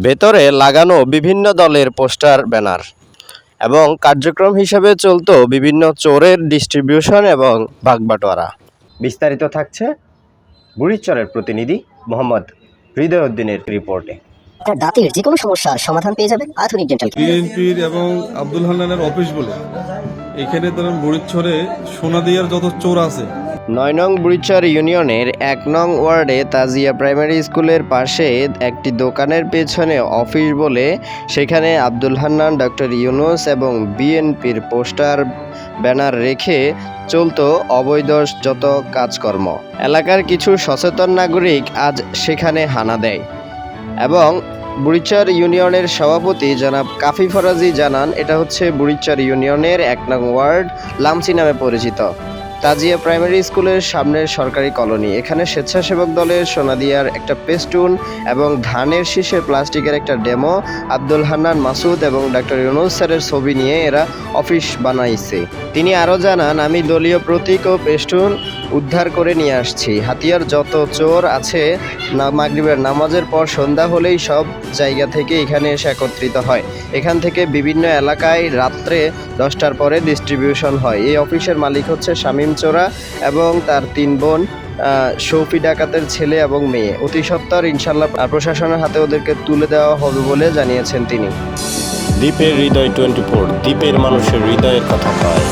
ভেতরে লাগানো বিভিন্ন দলের পোস্টার ব্যানার এবং কার্যক্রম হিসেবে চলতো বিভিন্ন চোরের ডিস্ট্রিবিউশন এবং ভাগবাটোয়ারা বিস্তারিত থাকছে বুড়িচরের প্রতিনিধি মোহাম্মদ হৃদয়উদ্দিনের রিপোর্টে। আপনার দাঁতের যে কোনো সমস্যার সমাধান পেয়ে যাবেন আধুনিক ডেন্টাল বিএনপির এবং আব্দুল হান্নানের অফিস বলে এখানে ধরেন বুড়িচ্ছরে সোনাদিয়ার যত চোর আছে নয় নং বুড়িচর ইউনিয়নের এক নং ওয়ার্ডে তাজিয়া প্রাইমারি স্কুলের পাশে একটি দোকানের পেছনে অফিস বলে সেখানে আব্দুল হান্নান, ডক্টর ইউনুস এবং বিএনপির পোস্টার, ব্যানার রেখে চলত অবৈধ যত কাজকর্ম। এলাকার কিছু সচেতন নাগরিক আজ সেখানে হানা দেয় এবং বুড়িচর ইউনিয়নের সভাপতি জনাব কাফি ফরাজি জানান, এটা হচ্ছে বুড়িচর ইউনিয়নের এক নং ওয়ার্ড, লামসি নামে পরিচিত। তাজিয়া প্রাইমারি স্কুলের সামনের সরকারি কলোনি। এখানে স্বেচ্ছাসেবক দলের সোনাদিয়ার একটা পেস্টুন এবং ধানের শীষে প্লাস্টিকের একটা ডেমো, আব্দুল হান্নান মাসুদ এবং ডাক্তার ইউনুস স্যারের ছবি নিয়ে এরা অফিস বানাইছে। তিনি আরও জানান, আমি দলীয় প্রতীক ও পেস্টুন উদ্ধার করে নিয়ে আসছি। হাতিয়ার যত চোর আছে, না, মাগরিবের নামাজের পর সন্ধ্যা হলেই সব জায়গা থেকে এখানে এসে একত্রিত হয়। এখান থেকে বিভিন্ন এলাকায় রাত্রে দশটার পরে ডিস্ট্রিবিউশন হয়। এই অফিসের মালিক হচ্ছে শামীম চোরা এবং তার তিন বোন সৌফি ডাকাতের ছেলে এবং মেয়ে। অতি সত্তর ইনশাল্লাহ প্রশাসনের হাতে ওদেরকে তুলে দেওয়া হবে বলে জানিয়েছেন তিনি। দ্বীপের হৃদয় টোয়েন্টি ফোর দ্বীপের মানুষের হৃদয়ের কথা কয়